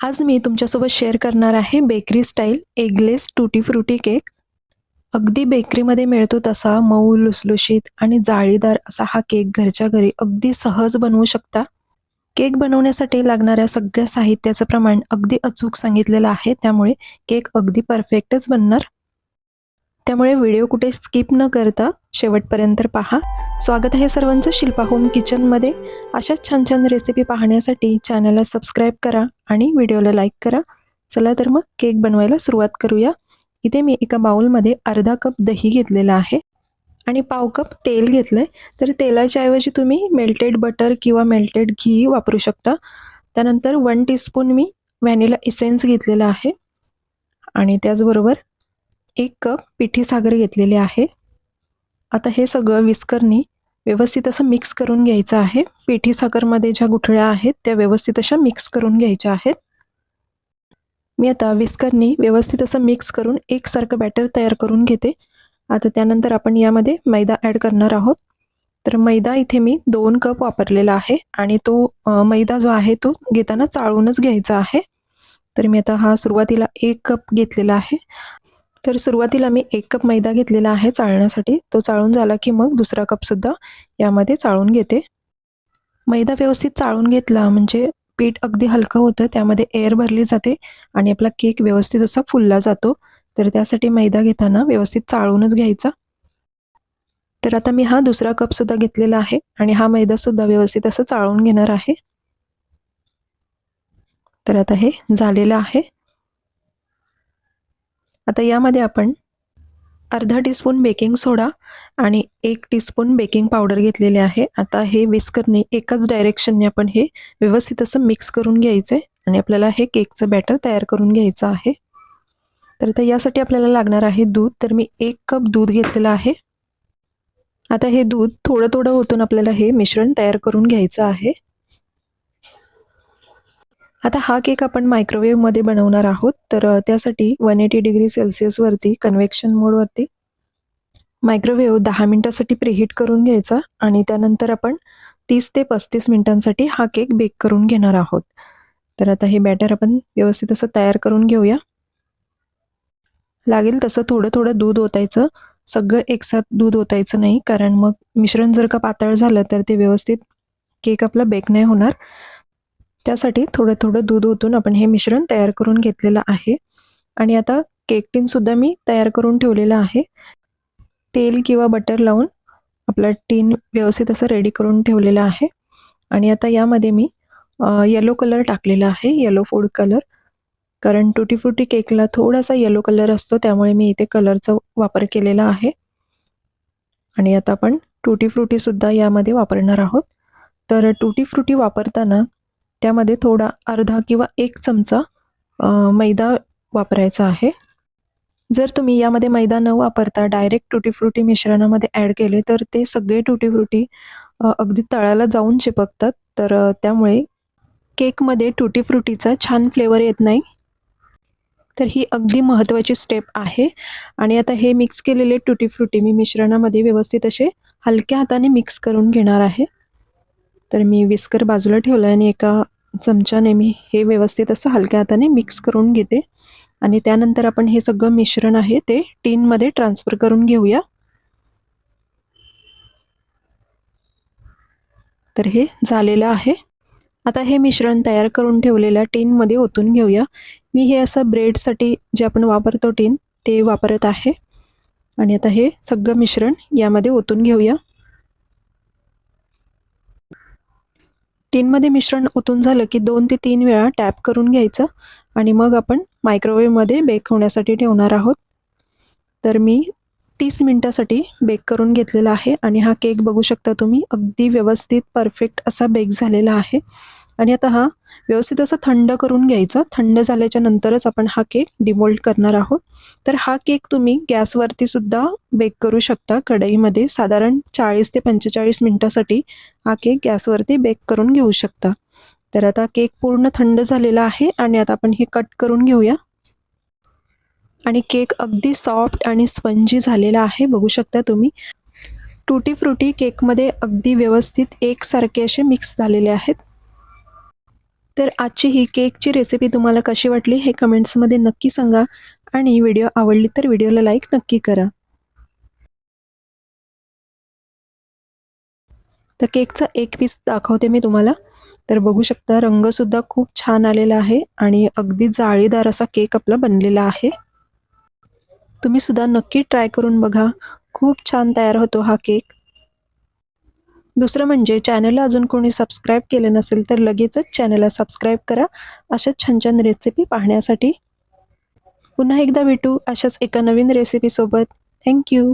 आज मी तुमच्यासोबत शेअर करणार आहे bakery style eggless tutti frutti cake अगदी बेकरीमध्ये मिळतो तसा मऊ लुसलुशीत आणि जाळीदार असा हा केक घरच्या घरी अगदी सहज बनवू शकता. केक बनवण्यासाठी लागणाऱ्या सगळ्या साहित्याचं प्रमाण अगदी अचूक सांगितलेलं आहे त्यामुळे केक अगदी परफेक्टच बनणार. त्यामुळे व्हिडिओ कुठे स्किप न करता शेवटपर्यंत पहा. स्वागत आहे सर्वांचं शिल्पा होम किचनमध्ये. अशाच छान छान रेसिपी पाहण्यासाठी चॅनलला सबस्क्राईब करा आणि व्हिडिओला लाईक करा. चला तर मग केक बनवायला सुरुवात करूया. इथे मी एका बाउलमध्ये अर्धा कप दही घेतलेला आहे. आणि पाव कप तेल घेतलं आहे तर तेलाच्या ऐवजी तुम्ही मेल्टेड बटर किंवा मेल्टेड घी वापरू शकता. त्यानंतर वन टीस्पून मी व्हॅनिला इसेन्स घेतलेला आहे. आणि त्याचबरोबर एक कप पिठी साखर घेतलेली आहे. आता हे सगळं विस्करणी व्यवस्थित असं मिक्स करून घ्यायचं आहे. पिठी साखरमध्ये ज्या गुठळ्या आहेत त्या व्यवस्थित अशा मिक्स करून घ्यायच्या आहेत. मी आता विस्करनी व्यवस्थित असं मिक्स करून एकसारखं बॅटर तयार करून घेते. आता त्यानंतर आपण यामध्ये मैदा ॲड करणार आहोत. तर मैदा इथे मी दोन कप वापरलेला आहे आणि तो मैदा जो आहे तो घेताना चाळूनच घ्यायचा आहे. तर मी आता हा सुरुवातीला एक कप घेतलेला आहे. तर सुरुवातीला मी एक कप मैदा घेतलेला आहे चाळण्यासाठी. तो चाळून झाला की मग दुसरा कपसुद्धा यामध्ये चाळून घेते. मैदा व्यवस्थित चाळून घेतला म्हणजे पीठ अगदी हलकं होतं त्यामध्ये एअर भरली जाते आणि आपला केक व्यवस्थित असा फुलला जातो. तर त्यासाठी मैदा घेताना व्यवस्थित चाळूनच घ्यायचा. तर आता मी हा दुसरा कपसुद्धा घेतलेला आहे आणि हा मैदासुद्धा व्यवस्थित असं चाळून घेणार आहे. तर आता हे झालेलं आहे. आता यामध्ये आपण अर्धा टीस्पून बेकिंग सोडा आणि एक टीस्पून बेकिंग पावडर घेतलेले आहे. आता हे विस्करने एकाच डायरेक्शनने आपण हे व्यवस्थित असं मिक्स करून घ्यायचं आहे आणि आपल्याला हे केकचं बॅटर तयार करून घ्यायचं आहे. तर आता यासाठी आपल्याला लागणार आहे दूध. तर मी एक कप दूध घेतलेलं आहे. आता हे दूध थोडं थोडं होतून आपल्याला हे मिश्रण तयार करून घ्यायचं आहे. आता हा केक आपण मायक्रोवेव्हमध्ये बनवणार आहोत. तर त्यासाठी वन एटी डिग्री सेल्सिअसवरती कन्व्हेक्शन मोडवरती मायक्रोवेव्ह दहा मिनटासाठी प्रिहीट करून घ्यायचा आणि त्यानंतर आपण तीस ते पस्तीस मिनिटांसाठी हा केक बेक करून घेणार आहोत. तर आता हे बॅटर आपण व्यवस्थित असं तयार करून घेऊया. लागेल तसं थोडं थोडं दूध ओतायचं. सगळं एकसाथ दूध ओतायचं नाही कारण मग मिश्रण जर का पातळ झालं तर ते व्यवस्थित केक आपला बेक नाही होणार. त्यासाठी थोडं थोडं दूध ओतून आपण हे मिश्रण तयार करून घेतलेलं आहे. आणि आता केक टीनसुद्धा मी तयार करून ठेवलेलं आहे. तेल किंवा बटर लावून आपला टीन व्यवस्थित असं रेडी करून ठेवलेलं आहे. आणि आता यामध्ये मी येलो कलर टाकलेला आहे येलो फूड कलर कारण टुटी फ्रुटी केकला थोडासा येलो कलर असतो त्यामुळे मी इथे कलरचा वापर केलेला आहे. आणि आता आपण टुटी फ्रुटीसुद्धा यामध्ये वापरणार आहोत. तर टुटी फ्रुटी वापरताना त्यामध्ये थोडा अर्धा किंवा एक चमचा मैदा वापरायचा आहे. जर तुम्ही यामध्ये मैदा न वापरता डायरेक्ट टुटी फ्रुटी मिश्रणामध्ये ॲड केले तर ते सगळे टुटी फ्रुटी अगदी तळाला जाऊन चिपकतात. तर त्यामुळे केकमध्ये टुटी फ्रुटीचा छान फ्लेवर येत नाही. तर ही अगदी महत्त्वाची स्टेप आहे. आणि आता हे मिक्स केलेले टुटी फ्रुटी मी मिश्रणामध्ये व्यवस्थित असे हलक्या हाताने मिक्स करून घेणार आहे. तर मी विस्कर बाजूला ठेवलं आणि एका चमच्याने मी हे व्यवस्थित असं हलक्या हाताने मिक्स करून घेते. आणि त्यानंतर आपण हे सगळं मिश्रण आहे ते टीनमध्ये ट्रान्सफर करून घेऊया. तर हे झालेलं आहे. आता हे मिश्रण तयार करून ठेवलेल्या टीनमध्ये ओतून घेऊया. मी हे असं ब्रेडसाठी जे आपण वापरतो टीन ते वापरत आहे. आणि आता हे सगळं मिश्रण यामध्ये ओतून घेऊया. टीनमध्ये मिश्रण ओतून झालं की दोन ते तीन वेळा टॅप करून घ्यायचं आणि मग आपण मायक्रोवेव्हमध्ये बेक होण्यासाठी ठेवणार आहोत. तर मी तीस मिनटासाठी बेक करून घेतलेला आहे आणि हा केक बघू शकता तुम्ही अगदी व्यवस्थित परफेक्ट असा बेक झालेला आहे. आणि आता हा व्यवस्थित असं थंड करून घ्यायचं. थंड झाल्याच्या नंतरच आपण हा केक डिमोल्ड करणार आहोत. तर हा केक तुम्ही गॅसवरती सुद्धा बेक करू शकता. कढईमध्ये साधारण चाळीस ते पंचेचाळीस मिनटासाठी हा केक गॅसवरती बेक करून घेऊ शकता. तर आता केक पूर्ण थंड झालेला आहे आणि आता आपण हे कट करून घेऊया. आणि केक अगदी सॉफ्ट आणि स्पंजी झालेला आहे. बघू शकता तुम्ही. टुटी फ्रुटी केकमध्ये अगदी व्यवस्थित एकसारखे असे मिक्स झालेले आहेत. तर आजची ही केकची रेसिपी तुम्हाला कशी वाटली हे कमेंट्समध्ये नक्की सांगा. आणि व्हिडिओ आवडली तर व्हिडिओला लाईक नक्की करा. तर केकचा एक पीस दाखवते मी तुम्हाला. तर बघू शकता रंगसुद्धा खूप छान आलेला आहे आणि अगदी जाळीदार असा केक आपला बनलेला आहे. तुम्ही सुद्धा नक्की ट्राय करून बघा. खूप छान तयार होतो हा केक. दुसरं म्हणजे चॅनलला अजून कोणी सबस्क्राईब केले नसेल तर लगेचच चॅनलला सबस्क्राईब करा. अशाच छान छान रेसिपी पाहण्यासाठी. पुन्हा एकदा भेटू अशाच एका नवीन रेसिपीसोबत थँक्यू